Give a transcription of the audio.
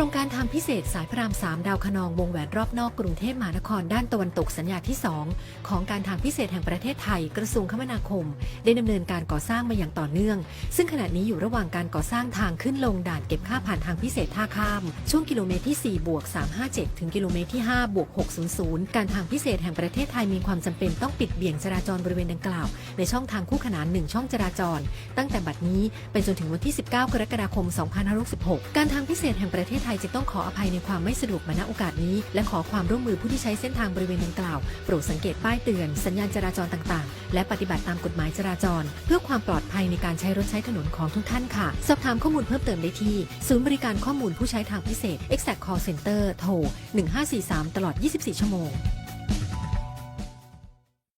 รงการทางพิเศษสายพระราม 3 ดาวคนองวงแหวนรอบนอกกรุงเทพมหานครด้านตะวันตกสัญญาที่ 2 ของการทางพิเศษแห่งประเทศไทยกระทรวงคมนาคม ได้ดำเนินการก่อสร้างมาอย่างต่อเนื่อง ซึ่งขณะนี้อยู่ระหว่างการก่อสร้างทางขึ้นลงด่านเก็บค่าผ่านทางพิเศษท่าข้าม ช่วงกิโลเมตรที่ 4 บวก 357 ถึงกิโลเมตรที่5บวก 600 การทางพิเศษแห่งประเทศไทยมีความจำเป็นต้องปิดเบี่ยงจราจรบริเวณดังกล่าว ในช่องทางคู่ขนานหนึ่งช่องจราจร ตั้งแต่บัดนี้ไปจนถึงวันที่ 19 กรกฎาคม 2566 การทางพิเศษแห่งประเทศไทยจะต้องขออภัยในความไม่สะดวกมาณโอกาสนี้ และขอความร่วมมือผู้ที่ใช้เส้นทางบริเวณดังกล่าว โปรดสังเกตป้ายเตือน สัญญาณจราจรต่างๆ และปฏิบัติตามกฎหมายจราจร เพื่อความปลอดภัยในการใช้รถใช้ถนนของทุกท่านค่ะ สอบถามข้อมูลเพิ่มเติมได้ที่ ศูนย์บริการข้อมูลผู้ใช้ทางพิเศษ Exact Call Center โทร 1543 ตลอด 24 ชั่วโมง